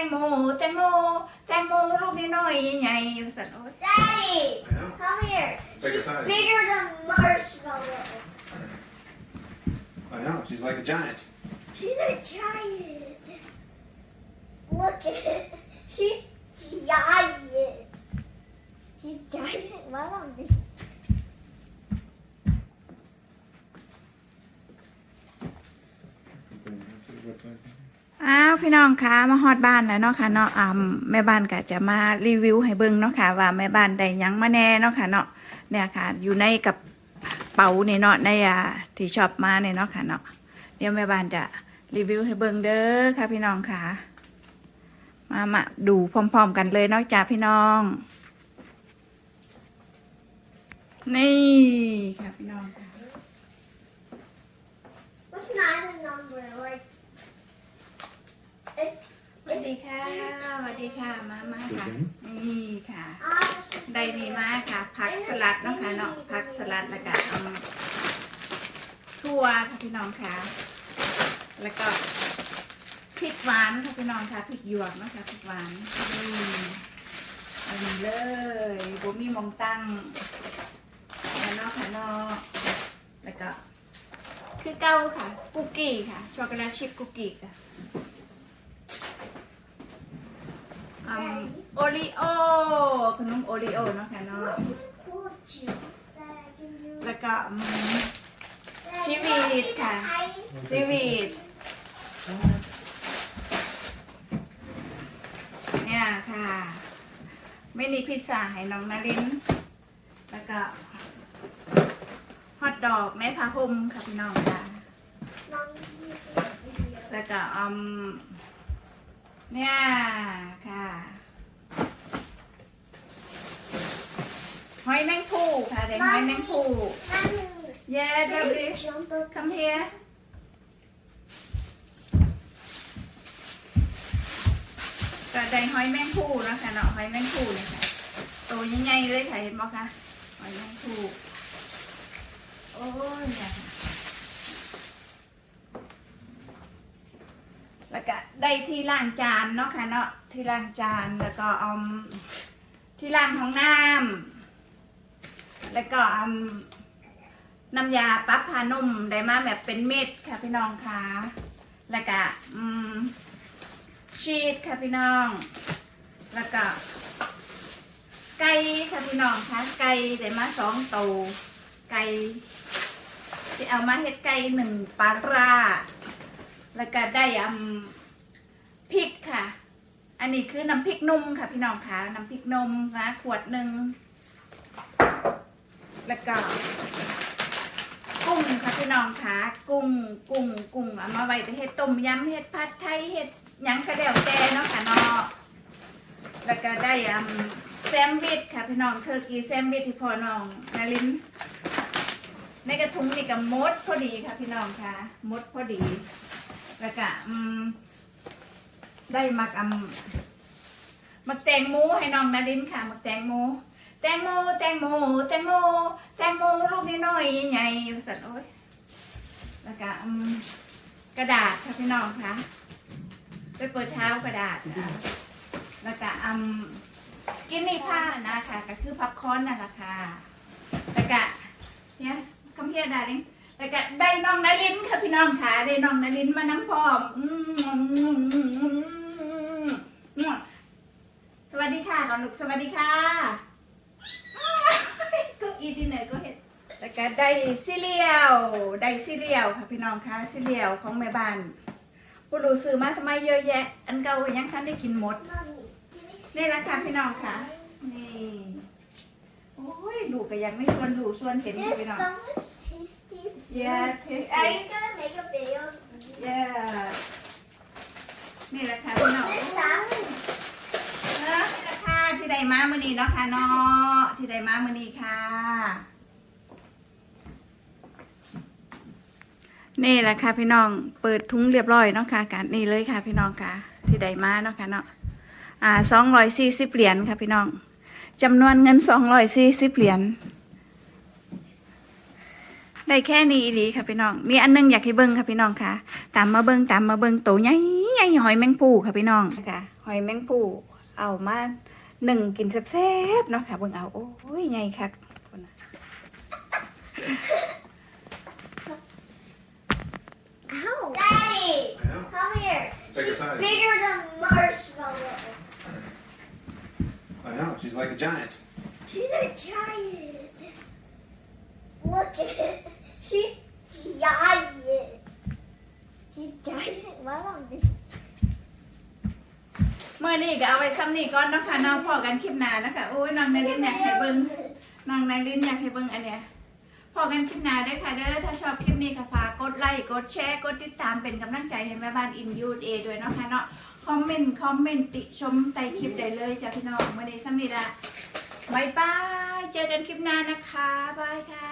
งโม แตงโม แตงโมลูกน้อยๆใหญ่ๆสันโอ้ย Daddy, I know. come here. Bigger She's size. bigger than marshmallow. I know. She's like a giant. She's a giant. Look at it. She's พี่น้องคะมาฮอดบ้านแล้วเนาะค่ะเนาะอ่าแม่บ้านก็จะมารีวิวให้เบิ่งเนาะค่ะว่าแม่บ้านได้ยังมาแน่เนาะค่ะเนาะเนี่ยค่ะ อยู่ในกับเป๋าเนี่ยเนาะในอ่าที่ชอบมาเนี่ยเนาะค่ะเนาะเดี๋ยวแม่บ้านจะรีวิวให้เบิ่งเด้อค่ะพี่น้องค่ะ มามาดูพร้อมๆกันเลยเนาะจ้าพี่น้อง นี่ค่ะพี่น้องค่ะ What's not a number? Like, it, ส วัสดีค่ะสวัสดีค่ะ มามาค่ะ นี่ค่ะ ah, ได้ดีมากค่ะ ผักสลัดเนาะค่ะเนาะ ผักสลัดแล้วก็เอาทั่วค่ะพี่น้องค่ะ แล้วก็พริกหวานค่ะพี่น้องค่ะ พริกหยวกเนาะค่ะพริกหวานนี่อันนี้เลยบุมีหมองตั้งแล้วเนาะค่ะเนาะแล้วก็ คือเก้าค่ะคุกกี้ค่ะ ช็อกโกแลตชิพคุกกี้ค่ะ อืมโอริโอขนมโอริโอเนาะค่ะเนาะแล้วก็อืม Dad, She you wanna read, see the Kat. ice? ซีวีดเนี่ยค่ะไม่มีพิซซ่าให้น้องนารินแล้วก็ฮอทดอกแม่พาห่มค่ะพี่น้องค่ะแล้วก็อืมเนี่ยค่ะหอยแมง ภู่ค่ะเด็กหอยแมงภู่ yeah Dobby come here ก็ไดหอยแมงภู่นะคะเนาะหอยแมงภู่เนี่ยค่ะตัวใหญ่ๆเลยค่ะเห็นไหมคะหอยแมงภู่โอ้ยเนี่ยค่ะแล้วก็ได้ที่ล้างจานเนาะค่ะเนาะที่ล้างจานแล้วก็เอาที่ล้างห้องน้ำ แล้วก็เอาน้ำยาปั๊บผ้านุ่มได้มาแบบเป็นเม็ดค่ะพี่น้องค่ะแล้วก็ชีสค่ะพี่น้อง แล้วก็ไก่ค่ะพี่น้องค่ะไก่ได้มาสองตัวไก่จะเอามาเฮ็ดไก่หนึ่งปลาราแล้วก็ได้อืมพริกค่ะ อันนี้คือน้ำพริกนุ่มค่ะพี่น้องค่ะน้ำพริกนมนะขวดหนึ่ง แล้วก็กุ้งค่ะพี่น้องคะกุ้งกุ้งกุ้งเอามาไว้ไปเฮ็ดต้มยำเฮ็ดผัดไทยเฮ็ดหยังก็แล้วแต่เนาะค่ะเนาะแล้วก็ได้อืมแซมวิชค่ะพี่น้องเทอร์กีแซมวิชที่พ่อน้องนาลินในกระทุงนี่ก็มดพอดีค่ะพี่น้องค่ะมดพอดี แล้วก็อืมได้มักอืมมักแตงโมให้น้องนาลินค่ะมักแตงโม แตงโมแตงโมแตงโมแตงโมลูกน้อยๆใหญ่ๆสัตว์โอ้ยแล้วก็อืมกระดาษค่ะพี่น้องคะไปเปิดเท้ากระดาษค่ะแล้วก็อืมสกินนี่ผ้านะคะก็คือพับคอนนั่นแหละค่ะแล้วก็เนี่ยคำเพียดาลิงแล้วก็ได้น้องนารินค่ะพี่น้องค่ะได้น้องนารินมาน้ำพร้อมอืมสวัสดีค่ะก่อนลูกสวัสดีค่ะ อีดินเนอร์ก็เห็นแล้วก็ได้ซีเรียลได้ซีเรียลค่ะพี่น้องคะซีเรียลของแม่บ้านผู้รู้ซื้อมาทำไมเยอะแยะ อันเก่าก็ยังทันได้กินหมด Mommy, can I see นี่แหละค่ะพี่น้องค่ะนี่โอ้ยดูก็ยังไม่ส่วนดูส่วนเห็นค่ะ This พี่น้อง so much tasty. Yeah, Are tasty. you gonna make a video? yeah นี่แหละค่ะพี่น้อง This salad. เออนี่แหละค่ะที่ ได้มามื้อนี้เนาะค่ะเนาะที่ได้มามื้อนี้ค่ะ นี่แหละค่ะพี่น้องเปิดทุ้งเรียบร้อยเนาะค่ะการนี่เลยค่ะพี่น้องค่ะ ที่ได้มาเนาะค่ะเนาะอ่าสองร้อยสี่สิบเหรียญค่ะพี่น้องจำนวนเงินสองร้อยสี่สิบเหรียญได้แค่นี้อีหลีค่ะพี่น้อง มีอันนึงอยากให้เบิ้งค่ะพี่น้องค่ะ ตามมาเบิ้งตามมาเบิ้งโตใหญ่ใหญ่หอยแมงปูค่ะพี่น้องค่ะ หอยแมงปูเอามา หนึ่งกินแซ่บๆเนาะค่ะเบิ่งเอา โอ้ยใหญ่คักพุ่นน่ะ Ow. Daddy, I know. come here. Bigger She's size. bigger than marshmallow. I know. She's like a giant. She's a giant. Look at it. She's giant. She's giant. Wow. เมื่อนี้ก็เอาไว้ซ้ำนี่ก่อนเนาะคะน้องพ่อกันคลิปหน้านะคะโอ้ยน้องนารินอยากให้เบิ่งน้องนารินอยากให้เบิ่งอันเนี้ยพอกันคลิปหน้าเด้ค่ะเด้อถ้าชอบคลิปนี้ก็ฝากกดไลค์กดแชร์กดติดตามเป็นกำลังใจให้แม่บ้านอินยูเอด้วยเนาะค่ะเนาะคอมเมนต์คอมเมนต์ติชมใต้คลิปได้เลยจ้ะพี่น้องเมื่อนี้ซ้ำนี่ละบายบายเจอกันคลิปหน้านะคะบายค่ะ